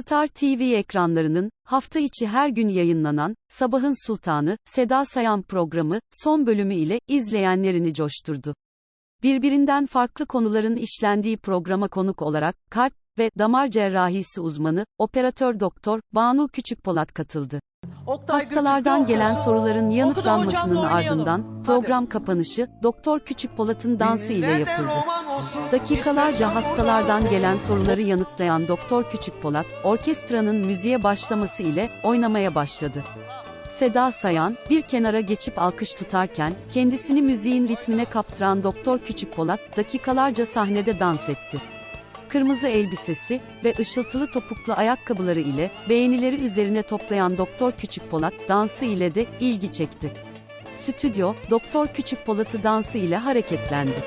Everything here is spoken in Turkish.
Star TV ekranlarının, hafta içi her gün yayınlanan, Sabahın Sultanı, Seda Sayan programı, son bölümü ile, izleyenlerini coşturdu. Birbirinden farklı konuların işlendiği programa konuk olarak, kalp ve damar cerrahisi uzmanı, operatör doktor, Banu Küçükpolat katıldı. Oktay Hastalardan Gürtürk gelen soruların yanıtlanmasının ardından, program kapanışı, Doktor Küçükpolat'ın dansı ile yapıldı. Dakikalarca hastalardan gelen soruları yanıtlayan Doktor Küçükpolat, orkestranın müziğe başlaması ile oynamaya başladı. Seda Sayan, bir kenara geçip alkış tutarken, kendisini müziğin ritmine kaptıran Doktor Küçükpolat, dakikalarca sahnede dans etti. Kırmızı elbisesi ve ışıltılı topuklu ayakkabıları ile beğenileri üzerine toplayan Doktor Küçükpolat dansı ile de ilgi çekti. Stüdyo, Doktor Küçükpolat'ı dansı ile hareketlendi.